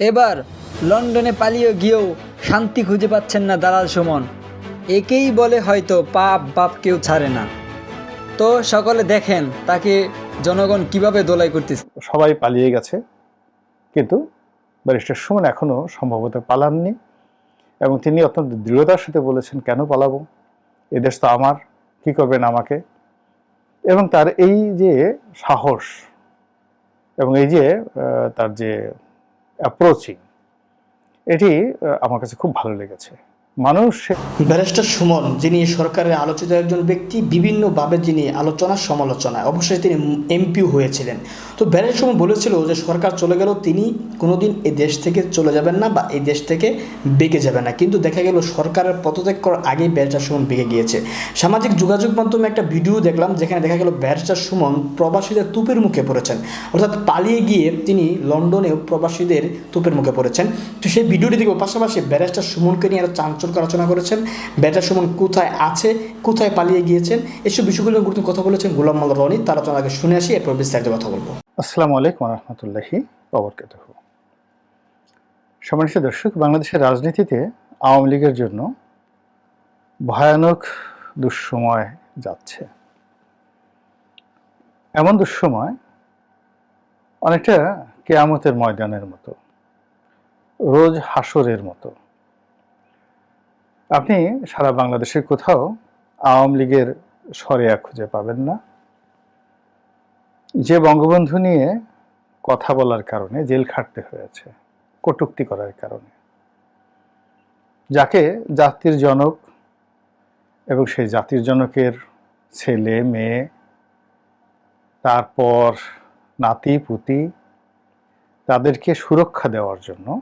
এবার লন্ডনে পালিয়ে গিয়েও শান্তি খুঁজে পাচ্ছেন না দালাল সুমন। একেই বলে হয়তো পাপ বাপ কেউ ছাড়ে না। তো সকলে দেখেন তাকে জনগণ কীভাবে দোলাই করতেছে। সবাই পালিয়ে গেছে, কিন্তু ব্যারিস্টার সুমন এখনও সম্ভবত পালাননি এবং তিনি অত্যন্ত দৃঢ়তার সাথে বলেছেন, কেন পালাবো? এদেশ তো আমার, কি করবেন আমাকে? এবং তার এই যে সাহস এবং এই যে তার যে অ্যাপ্রোচিং এটি আমার কাছে খুব ভালো লেগেছে। মানুষ ব্যারিস্টার সুমন, যিনি সরকারের আলোচিত একজন ব্যক্তি বিভিন্নভাবে যিনি আলোচনা সমালোচনা অবশ্যই তিনি এমপিও হয়েছিলেন। তো ব্যারিস্টার সুমন বলেছিল যে সরকার চলে গেল তিনি কোনোদিন এই দেশ থেকে চলে যাবেন না বা এই দেশ থেকে বেঁকে যাবে না। কিন্তু দেখা গেল সরকারের পদত্যাগ করার আগেই ব্যারিস্টার সুমন বেঁকে গিয়েছে। সামাজিক যোগাযোগ মাধ্যমে একটা ভিডিও দেখলাম যেখানে দেখা গেল ব্যারিস্টার সুমন প্রবাসীদের তুপের মুখে পড়েছেন। অর্থাৎ পালিয়ে গিয়ে তিনি লন্ডনেও প্রবাসীদের তুপের মুখে পড়েছেন। তো সেই ভিডিওটি দেখব পাশাপাশি ব্যারিস্টার সুমনকে নিয়ে আরও চাঞ্চল্য আলোচনা করেছেন। ব্যারিস্টার সুমন কোথায় আছে, কোথায় পালিয়ে গিয়েছেন, এসব বিষয়গুলো গুরুত্ব কথা বলেছেন গোলাম মাল্লা রনি। তার আলোচনা আগে শুনে আসি, এরপর বিস্তারিত কথা বলব। আসসালামু আলাইকুম রহমতুল্লাহি অবরকাত সম্মানিত দর্শক, বাংলাদেশের রাজনীতিতে আওয়ামী লীগের জন্য ভয়ানক দুঃসময় যাচ্ছে। এমন দুঃসময় অনেকটা কেয়ামতের ময়দানের মতো, রোজ হাসরের মতো। আপনি সারা বাংলাদেশের কোথাও আওয়ামী লীগের সরেয়া খুঁজে পাবেন না। যে বঙ্গবন্ধু নিয়ে কথা বলার কারণে জেল খাটতে হয়েছে, কটুক্তি করার কারণে। যাকে জাতির জনক এবং সেই জাতির জনকের ছেলে, মেয়ে, তারপর নাতি, পুতি, তাদেরকে সুরক্ষা দেওয়ার জন্য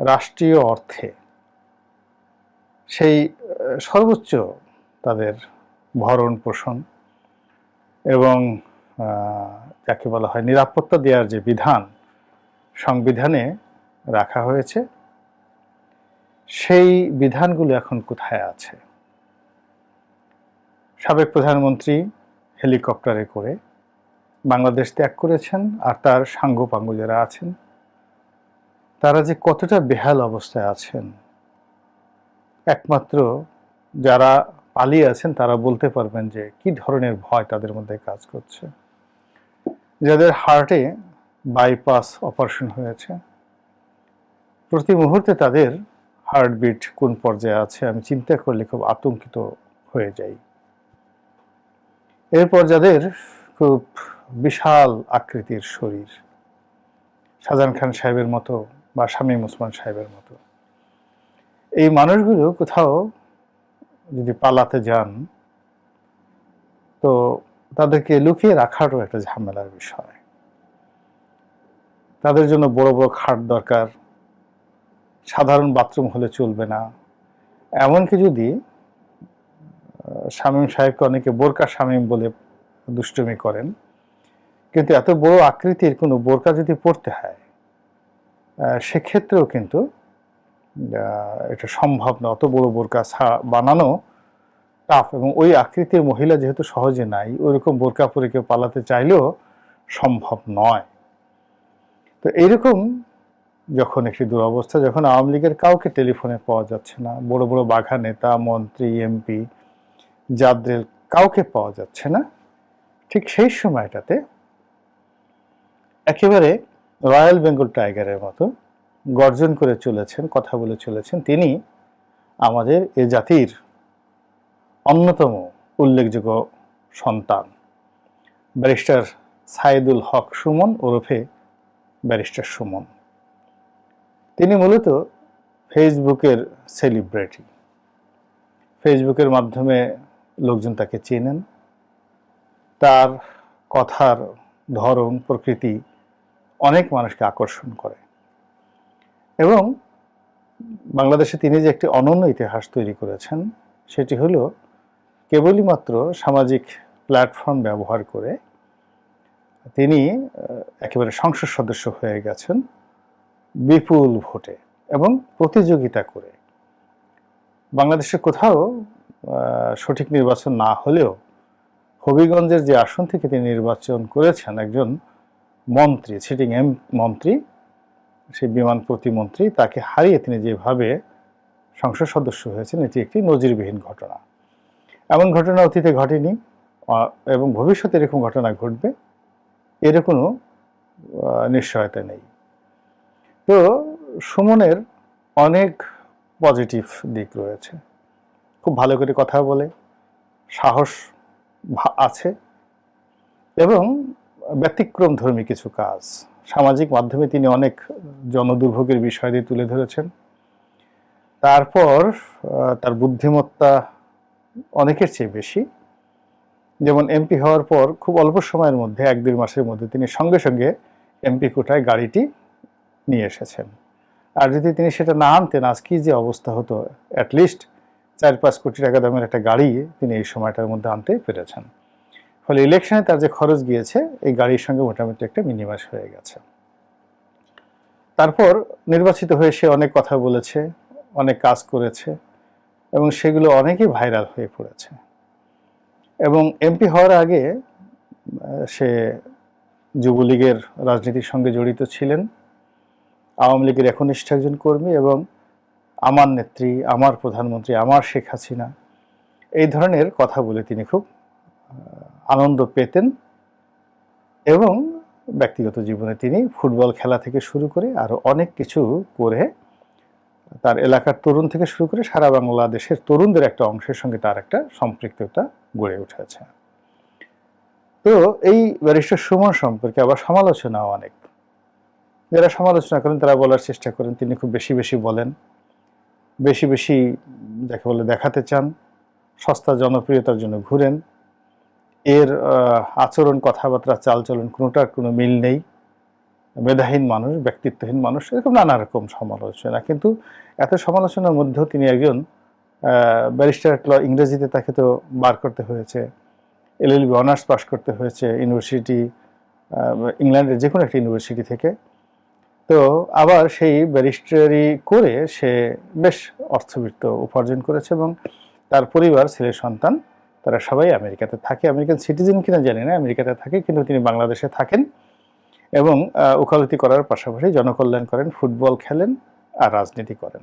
রাষ্ট্রীয় অর্থে সেই, সর্বোচ্চ তাদের ভরণ পোষণ এবং যাকে বলা হয় নিরাপত্তা দেওয়ার যে বিধান সংবিধানে রাখা হয়েছে, সেই বিধানগুলো এখন কোথায় আছে? সাবেক প্রধানমন্ত্রী হেলিকপ্টারে করে বাংলাদেশ ত্যাগ করেছেন আর তার সাঙ্গপাঙ্গ যারা আছেন, তারা যে কতটা বেহাল অবস্থায় আছেন, একমাত্র যারা পালিয়ে আছেন তারা বলতে পারবেন যে কি ধরনের ভয় তাদের মধ্যে কাজ করছে। যাদের হার্টে বাইপাস অপারেশন হয়েছে, প্রতি মুহূর্তে তাদের হার্টবিট কোন পর্যায়ে আছে আমি চিন্তা করলে খুব আতঙ্কিত হয়ে যাই। এরপর যাদের খুব বিশাল আকৃতির শরীর, শাহজাহান খান সাহেবের মতো বা শামীম ওসমান সাহেবের মতো, এই মানুষগুলো কোথাও যদি পালাতে যান, তো তাদেরকে লুকিয়ে রাখারও একটা ঝামেলার বিষয়। তাদের জন্য বড় বড় খাট দরকার। সাধারণ বাথরুম হলে চলবে না। এমনকি যদি শামীম সাহেবকে অনেকে বোরকা শামীম বলে দুষ্টুমি করেন, কিন্তু এত বড় আকৃতির কোনো বোরকা যদি পড়তে হয় সেক্ষেত্রেও কিন্তু এটা সম্ভব না। অত বড় বোরকা বানানো টাফ এবং ওই আকৃতির মহিলা যেহেতু সহজে নাই, ওইরকম বোরকা পরে কেউ পালাতে চাইলেও সম্ভব নয়। তো এইরকম যখন একটি দুরবস্থা, যখন আওয়ামী লীগের কাউকে টেলিফোনে পাওয়া যাচ্ছে না, বড় বড় বাঘা নেতা, মন্ত্রী, এমপি, যাদের কাউকে পাওয়া যাচ্ছে না, ঠিক সেই সময়টাতে একেবারে রয়্যাল বেঙ্গল টাইগারের মতো গর্জন করে চলেছেন, কথা বলে চলেছেন তিনি আমাদের এ জাতির অন্যতম উল্লেখযোগ্য সন্তান, ব্যারিস্টার সাইদুল হক সুমন ওরফে ব্যারিস্টার সুমন। তিনি মূলত ফেসবুকের সেলিব্রিটি। ফেসবুকের মাধ্যমে লোকজন তাকে চেনেন। তার কথার ধরন, প্রকৃতি অনেক মানুষকে আকর্ষণ করে। এবং বাংলাদেশে তিনি যে একটি অনন্য ইতিহাস তৈরি করেছেন, সেটি হলো কেবলই মাত্র সামাজিক প্ল্যাটফর্ম ব্যবহার করে তিনি একেবারে সংসদ সদস্য হয়ে গেছেন বিপুল ভোটে এবং প্রতিযোগিতা করে। বাংলাদেশে কোথাও সঠিক নির্বাচন না হলেও হবিগঞ্জের যে আসন থেকে তিনি নির্বাচন করেছেন, একজন মন্ত্রী সিটিং এম মন্ত্রী, সেই বিমান প্রতিমন্ত্রী, তাকে হারিয়ে তিনি যেভাবে সংসদ সদস্য হয়েছেন, এটি একটি নজিরবিহীন ঘটনা। এমন ঘটনা অতীতে ঘটেনি এবং ভবিষ্যতে এরকম ঘটনা ঘটবে, এর কোনো নিশ্চয়তা নেই। তো সুমনের অনেক পজিটিভ দিক রয়েছে। খুব ভালো করে কথা বলে, সাহস আছে, এবং ব্যতিক্রম ধর্মী কিছু কাজ। সামাজিক মাধ্যমে তিনি অনেক জনদুর্ভোগের বিষয় দিয়ে তুলে ধরেছেন। তারপর তার বুদ্ধিমত্তা অনেকের চেয়ে বেশি। যেমন এমপি হওয়ার পর খুব অল্প সময়ের মধ্যে, এক দেড় মাসের মধ্যে তিনি সঙ্গে সঙ্গে এমপি কোটায় গাড়িটি নিয়ে এসেছেন। আর যদি তিনি সেটা না আনতেন, আজ কি যে অবস্থা হতো? অ্যাটলিস্ট চার পাঁচ কোটি টাকা দামের একটা গাড়ি তিনি এই সময়টার মধ্যে আনতে পেরেছেন। ফলে ইলেকশনে তার যে খরচ গিয়েছে, এই গাড়ির সঙ্গে মোটামুটি একটা মিনিমাস হয়ে গেছে। তারপর নির্বাচিত হয়ে সে অনেক কথা বলেছে, অনেক কাজ করেছে। এবং সেগুলো অনেকই ভাইরাল হয়ে পড়েছে। এবং এমপি হওয়ার আগে সে যুবলীগের রাজনীতির সঙ্গে জড়িত ছিলেন। আওয়ামী লীগের একনিষ্ঠ একজন কর্মী এবং আমার নেত্রী, আমার প্রধানমন্ত্রী, আমার শেখ হাসিনা, এই ধরনের কথা বলে তিনি খুব আনন্দ পেতেন এবং ব্যক্তিগত জীবনে তিনি ফুটবল খেলা থেকে শুরু করে আরও অনেক কিছু করে তার এলাকার তরুণ থেকে শুরু করে সারা বাংলাদেশের তরুণদের একটা অংশের সঙ্গে তার একটা সম্পৃক্ততা গড়ে উঠেছে। তো এই ব্যারিস্টার সুমন সম্পর্কে আবার সমালোচনাও অনেক। যারা সমালোচনা করেন, তারা বলার চেষ্টা করেন, তিনি খুব বেশি বেশি বলেন। বেশি বেশি যাকে বলে দেখাতে চান, সস্তা জনপ্রিয়তার জন্য ঘুরেন। এর আচরণ, কথাবার্তা, চালচলন কোনোটার কোনো মিল নেই। মেধাহীন মানুষ, ব্যক্তিত্বহীন মানুষ, এরকম নানা রকম সমালোচনা। কিন্তু এত সমালোচনার মধ্যেও তিনি একজন ব্যারিস্টার ইংরেজিতে তাকে তো বার করতে হয়েছে। এলএলবি অনার্স পাশ করতে হয়েছে ইউনিভার্সিটি ইংল্যান্ডের যে কোনো একটা ইউনিভার্সিটি থেকে। তো আবার সেই ব্যারিস্টারি করে সে বেশ অর্থবিত্ত উপার্জন করেছে এবং তার পরিবার, ছেলে, সন্তান, তারা সবাই আমেরিকাতে থাকে। আমেরিকান সিটিজেন কিনা জানি না, আমেরিকাতে থাকে, কিন্তু তিনি বাংলাদেশে থাকেন। এবং আহ, ওকালতি করার পাশাপাশি জনকল্যাণ করেন ফুটবল খেলেন আর রাজনীতি করেন।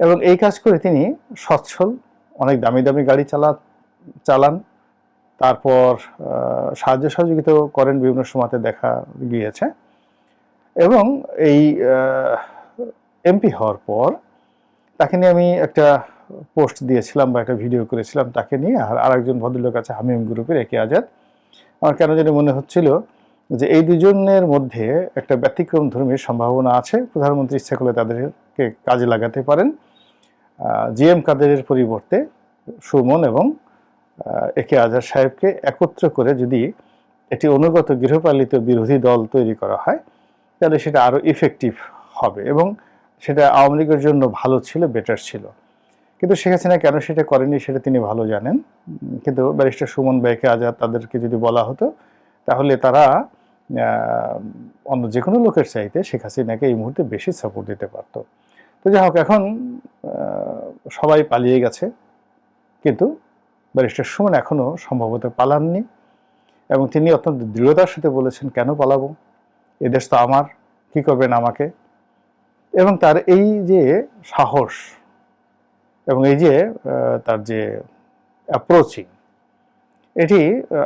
এবং এই কাজ করে তিনি সচ্ছল অনেক দামি দামি গাড়ি চালা চালান। তারপর সাহায্য সহযোগিতাও করেন বিভিন্ন সময়তে দেখা গিয়েছে। এবং এই এমপি হওয়ার পর তাকে নিয়ে আমি একটা পোস্ট দিয়েছিলাম বা একটা ভিডিও করেছিলাম তাকে নিয়ে। আর আরেকজন ভদ্রলোক আছে হামিম গ্রুপের একে আজাদ। আমার কেন জানি মনে হচ্ছিল যে এই দুজনের মধ্যে একটা ব্যতিক্রম ধর্মীর সম্ভাবনা আছে। প্রধানমন্ত্রী ইচ্ছা করলে তাদেরকে কাজে লাগাতে পারেন। জি এম কাদেরের পরিবর্তে সুমন এবং আহ, একে আজাদ সাহেবকে একত্র করে যদি একটি অনুগত গৃহপালিত বিরোধী দল তৈরি করা হয় তাহলে সেটা আরও ইফেক্টিভ হবে এবং সেটা আওয়ামী লীগের জন্য ভালো ছিল বেটার ছিল। কিন্তু শেখ হাসিনা কেন সেটা করেনি সেটা তিনি ভালো জানেন। কিন্তু ব্যারিস্টার সুমন বেকে আজাদ তাদেরকে যদি বলা হতো তাহলে তারা অন্য যে কোনো লোকের চাইতে শেখ হাসিনাকে এই মুহূর্তে বেশি সাপোর্ট দিতে পারতো। তো যাই হোক, এখন সবাই পালিয়ে গেছে, কিন্তু ব্যারিস্টার সুমন এখনও সম্ভবত পালাননি এবং তিনি অত্যন্ত দৃঢ়তার সাথে বলেছেন, কেন পালাবো? এদেশ তো আমার, কি করবেন আমাকে? এবং তার এই যে সাহস এবং এই যে তার যে অ্যাপ্রোচিং এটি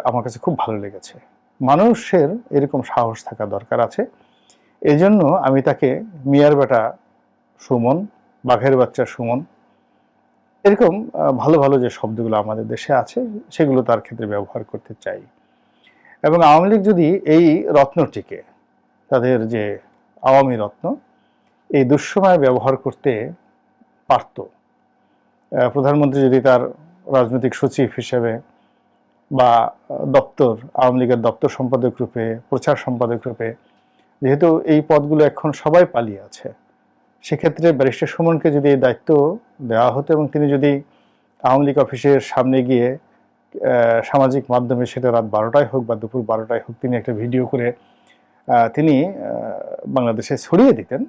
আমার কাছে খুব ভালো লেগেছে। মানুষের এরকম সাহস থাকা দরকার আছে। এই জন্য আমি তাকে মিয়ার বেটা সুমন, বাঘের বাচ্চা সুমন, এরকম ভালো ভালো যে শব্দগুলো আমাদের দেশে আছে, সেগুলো তার ক্ষেত্রে ব্যবহার করতে চাই। এবং আওয়ামী লীগ যদি এই রত্নটিকে, তাদের যে আওয়ামী রত্ন, এই দুঃসময়ে ব্যবহার করতে পারত প্রধানমন্ত্রী যদি তার রাজনৈতিক সচিব হিসেবে বা দপ্তর, আওয়ামী লীগের দপ্তর সম্পাদক রূপে, প্রচার সম্পাদক রূপে, যেহেতু এই পদগুলো এখন সবাই পালিয়ে আছে, সেক্ষেত্রে ব্যারিস্টার সুমনকে যদি এই দায়িত্ব দেওয়া হতো এবং তিনি যদি আওয়ামী লীগ অফিসের সামনে গিয়ে সামাজিক মাধ্যমে সেটা রাত বারোটায় হোক বা দুপুর বারোটায় হোক তিনি একটা ভিডিও করে তিনি বাংলাদেশে ছড়িয়ে দিতেন,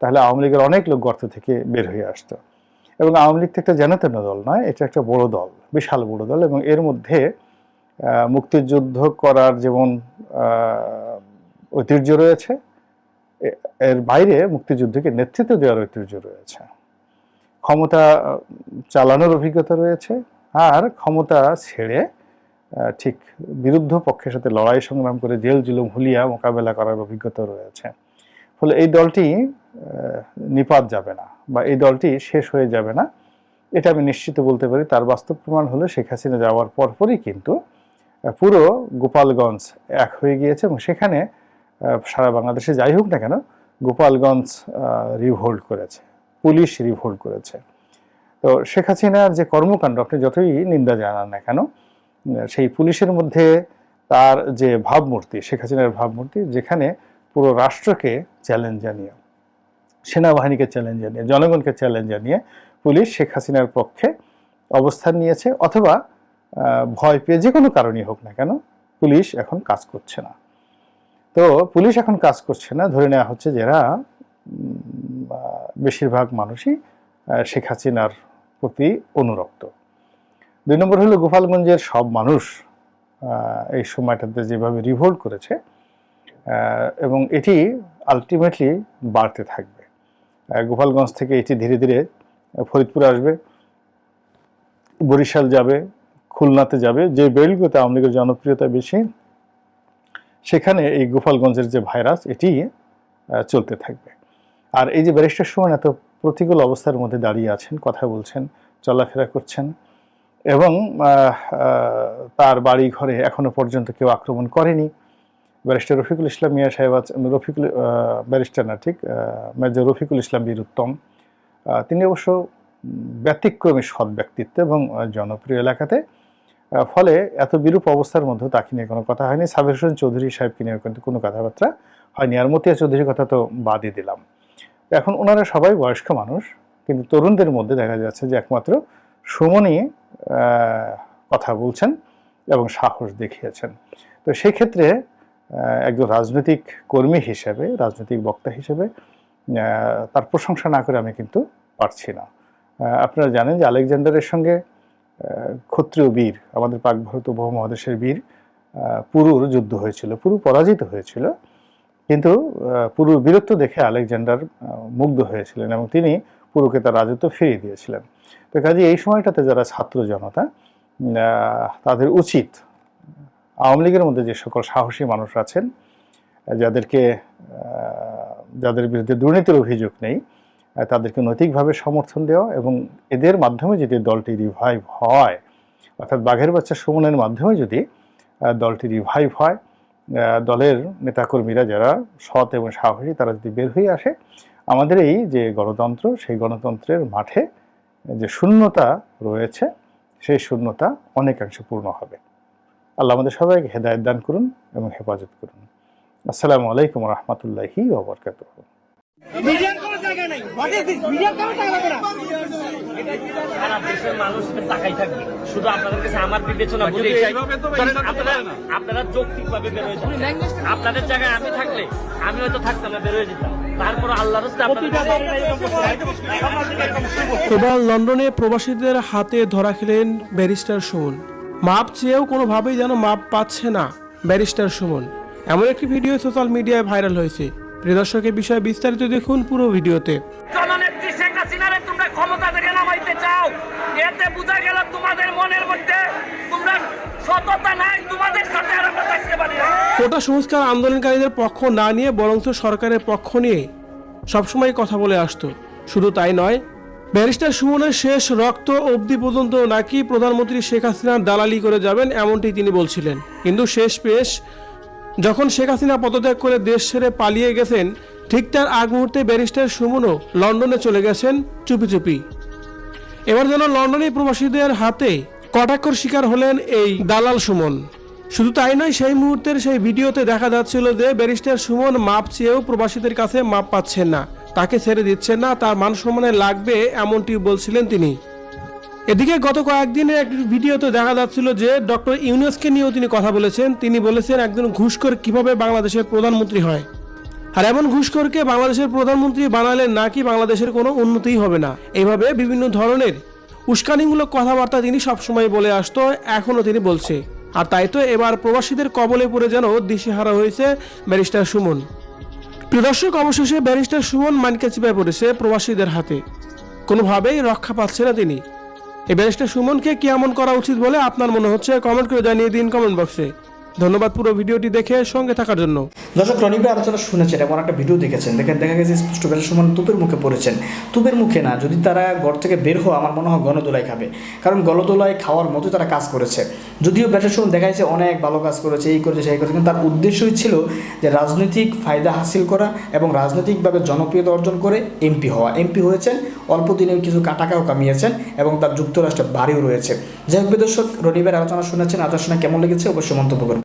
তাহলে আওয়ামী লীগের অনেক লোক গর্ত থেকে বের হয়ে আসতো। এবং আওয়ামী লীগ তো একটা যেনতেন দল নয়, এটা একটা বড় দল, বিশাল বড় দল এবং এর মধ্যে মুক্তিযুদ্ধ করার যেমন ঐতিহ্য রয়েছে এর বাইরে মুক্তিযুদ্ধকে নেতৃত্ব দেওয়ার ঐতিহ্য রয়েছে। ক্ষমতা চালানোর অভিজ্ঞতা রয়েছে, আর ক্ষমতা ছেড়ে ঠিক বিরুদ্ধ পক্ষের সাথে লড়াই সংগ্রাম করে জেল, জুলুম, হুলিয়া মোকাবেলা করার অভিজ্ঞতা রয়েছে। ফলে এই দলটি নিপাত যাবে না বা এই দলটি শেষ হয়ে যাবে না। এটা আমি নিশ্চিত বলতে পারি, তার বাস্তব প্রমাণ হলো শেখ হাসিনা যাওয়ার পরপরই কিন্তু পুরো গোপালগঞ্জ এক হয়ে গিয়েছে এবং সেখানে সারা বাংলাদেশে যাই হোক না কেন, গোপালগঞ্জ রিভোল্ট করেছে, পুলিশ রিভোল্ট করেছে। তো শেখ হাসিনার যে কর্মকাণ্ড, আপনি যতই নিন্দা জানান না কেন সেই পুলিশের মধ্যে তার যে ভাবমূর্তি, শেখ হাসিনার ভাবমূর্তি, যেখানে পুরো রাষ্ট্রকে চ্যালেঞ্জ জানিয়ে, সেনাবাহিনীকে চ্যালেঞ্জ জানিয়ে, জনগণকে চ্যালেঞ্জ জানিয়ে পুলিশ শেখ হাসিনার পক্ষে অবস্থান নিয়েছে অথবা ভয় পেয়ে যে কোনো কারণেই হোক না কেন, পুলিশ এখন কাজ করছে না। তো পুলিশ এখন কাজ করছে না, ধরে নেওয়া হচ্ছে যারা বেশিরভাগ মানুষই শেখ হাসিনার প্রতি অনুরক্ত। দুই নম্বর হলো গোপালগঞ্জের সব মানুষ এই সময়টাতে যেভাবে রিভোল্ট করেছে এবং এটি আলটিমেটলি বাড়তে থাকবে। গোপালগঞ্জ থেকে এটি ধীরে ধীরে ফরিদপুর আসবে, বরিশাল যাবে খুলনাতে যাবে, যে বেলগুলোতে আওয়ামী লীগের জনপ্রিয়তা বেশি, সেখানে এই গোপালগঞ্জের যে ভাইরাস, এটি চলতে থাকবে। আর এই যে ব্যারিস্টার সুমন এত প্রতিকূল অবস্থার মধ্যে দাঁড়িয়ে আছেন, কথা বলছেন, চলাফেরা করছেন এবং তার বাড়ি ঘরে এখনও পর্যন্ত কেউ আক্রমণ করেনি। ব্যারিস্টার রফিকুল ইসলাম মিয়া সাহেব রফিকুল ব্যারিস্টার না, ঠিক মেজর রফিকুল ইসলাম বীর উত্তম তিনি অবশ্য ব্যতিক্রমী সৎ ব্যক্তিত্ব এবং জনপ্রিয় এলাকাতে ফলে এত বিরূপ অবস্থার মধ্যেও তাকে নিয়ে কোনো কথা হয়নি। সাবির হোসেন চৌধুরী সাহেবকে নিয়ে কিন্তু কোনো কথাবার্তা হয়নি। আর মতিয়া চৌধুরীর কথা তো বাদই দিলাম। এখন ওনারা সবাই বয়স্ক মানুষ কিন্তু তরুণদের মধ্যে দেখা যাচ্ছে যে একমাত্র সুমনই আহ, কথা বলছেন এবং সাহস দেখিয়েছেন। তো সেই ক্ষেত্রে একজন রাজনৈতিক কর্মী হিসেবে রাজনৈতিক বক্তা হিসেবে তার প্রশংসা না করে আমি কিন্তু পারছি না। আপনারা জানেন যে আলেকজান্ডারের সঙ্গে ক্ষত্রিয় বীর, আমাদের পাক ভারত উপমহাদেশের বীর পুরুর যুদ্ধ হয়েছিল, পুরু পরাজিত হয়েছিল। কিন্তু পুরুর বীরত্ব দেখে আলেকজান্ডার মুগ্ধ হয়েছিলেন এবং তিনি পুরুকে তার রাজত্ব ফিরিয়ে দিয়েছিলেন। তো কাজে এই সময়টাতে যারা ছাত্র জনতা তাদের উচিত, আওয়ামী লীগের মধ্যে যে সকল সাহসী মানুষ আছেন, যাদেরকে যাদের বিরুদ্ধে দুর্নীতির অভিযোগ নেই তাদেরকে নৈতিকভাবে সমর্থন দেওয়া এবং এদের মাধ্যমে যদি দলটি রিভাইভ হয়, অর্থাৎ বাঘের বাচ্চা সুমনের মাধ্যমে যদি দলটি রিভাইভ হয় দলের নেতাকর্মীরা যারা সৎ এবং সাহসী তারা যদি বের হয়ে আসে, আমাদের এই যে গণতন্ত্র, সেই গণতন্ত্রের মাঠে যে শূন্যতা রয়েছে, সেই শূন্যতা অনেকাংশে পূর্ণ হবে। আল্লাহ আমাদের সবাইকে হেদায়ত দান করুন এবং হেফাজত করুন। আসসালামু আলাইকুম রহমতুল্লাহি ওবরকাতুহ সারা দেশের মানুষ তাকাই থাকবে। শুধু আপনাদের কাছে আমার বিবেচনা বলে আপনারা আপনারা যৌক্তিক বেরোয় যান আপনাদের জায়গায় আমি থাকলে আমি হয়তো থাকতাম না বেরোয় যেতাম। তারপর আল্লাহর এবার লন্ডনে প্রবাসীদের হাতে ধরা খেলেন ব্যারিস্টার সুমন। মাপ চেয়েও কোনোভাবেই যেন মাপ পাচ্ছে না ব্যারিস্টার সুমন। এমন একটি ভিডিও সোশ্যাল মিডিয়ায় ভাইরাল হয়েছে। প্রিয় দর্শকের বিষয়ে বিস্তারিত দেখুন পুরো ভিডিওতে। জননেত্রী শেখ হাসিনারে তোমরা ক্ষমতা থেকে নামাইতে চাও এতে বোঝা গেল তোমাদের মনের মধ্যে তোমরা সততা নাই তোমাদের সাথে আর আমরা থাকতে পারি না। কোটা সংস্কার আন্দোলনকারীদের পক্ষ না নিয়ে বরঞ্চ সরকারের পক্ষ নিয়ে সবসময় কথা বলে আসতো। শুধু তাই নয় ব্যারিস্টার সুমনের শেষ রক্ত অবধি পর্যন্ত নাকি প্রধানমন্ত্রী শেখ হাসিনার দালালি করে যাবেন এমনটি তিনি বলছিলেন। কিন্তু শেষ পেশ যখন শেখ হাসিনা পদত্যাগ করে দেশ ছেড়ে পালিয়ে গেছেন, ঠিক তার আগ মুহূর্তে ব্যারিস্টার সুমনও লন্ডনে চলে গেছেন চুপি চুপি। এবার যেন লন্ডনে প্রবাসীদের হাতে কটাক্ষর শিকার হলেন এই দালাল সুমন। শুধু তাই নয়, সেই মুহূর্তের সেই ভিডিওতে দেখা যাচ্ছিল যে ব্যারিস্টার সুমন মাপ চেয়েও প্রবাসীদের কাছে মাপ পাচ্ছেন না। তাকে ছেড়ে দিচ্ছেন না, তার মান সম্মানে লাগবে এমনটি বলছিলেন তিনি। এদিকে গত কয়েকদিনের একটি ভিডিওতে দেখা যাচ্ছিল যে ডক্টর ইউনুসকে নিয়েও তিনি কথা বলেছেন। তিনি বলেছেন, একজন ঘুষখোর কীভাবে বাংলাদেশের প্রধানমন্ত্রী হয়? আর এমন ঘুষখোরকে বাংলাদেশের প্রধানমন্ত্রী বানালে নাকি বাংলাদেশের কোনো উন্নতিই হবে না? এইভাবে বিভিন্ন ধরনের উস্কানিমূলক কথাবার্তা তিনি সবসময় বলে আসতো, এখনও তিনি বলছে। আর তাই তো এবার প্রবাসীদের কবলে পড়ে যেন দিশেহারা হয়েছে ব্যারিস্টার সুমন। প্রিয় দর্শক, অবশেষে ব্যারিস্টার সুমন মানকে চিপায় পড়েছে প্রবাসীদের হাতে। কোনোভাবেই রক্ষা পাচ্ছে না তিনি। এই ব্যারিস্টার সুমনকে কি এমন করা উচিত বলে আপনার মনে হচ্ছে? কমেন্ট করে জানিয়ে দিন কমেন্ট বক্সে। ধন্যবাদ পুরো ভিডিওটি দেখে সঙ্গে থাকার জন্য। দর্শক রনিবের আলোচনা শুনেছেন এমন একটা ভিডিও দেখেছেন। দেখেন, দেখা গেছে স্পষ্ট বেশ সমান তুপের মুখে পড়েছেন। তুপের মুখে না, যদি তারা ঘর থেকে বের হওয়া আমার মনে হয় গণদোলাই খাবে। কারণ গণদোলাই খাওয়ার মতো তারা কাজ করেছে। যদিও বেটার সময় দেখা যাচ্ছে অনেক ভালো কাজ করেছে, এই করেছে, সেই করেছে, কিন্তু তার উদ্দেশ্যই ছিল যে রাজনৈতিক ফায়দা হাসিল করা এবং রাজনৈতিকভাবে জনপ্রিয়তা অর্জন করে এমপি হওয়া। এমপি হয়েছেন, অল্প দিনে কিছু টাকাও কামিয়েছেন এবং তার যুক্তরাষ্ট্রে বাড়িও রয়েছে। যাই হোক দর্শক রনিবের আলোচনা শুনেছেন, আলোচনা কেমন লেগেছে অবশ্যই মন্তব্য করুন।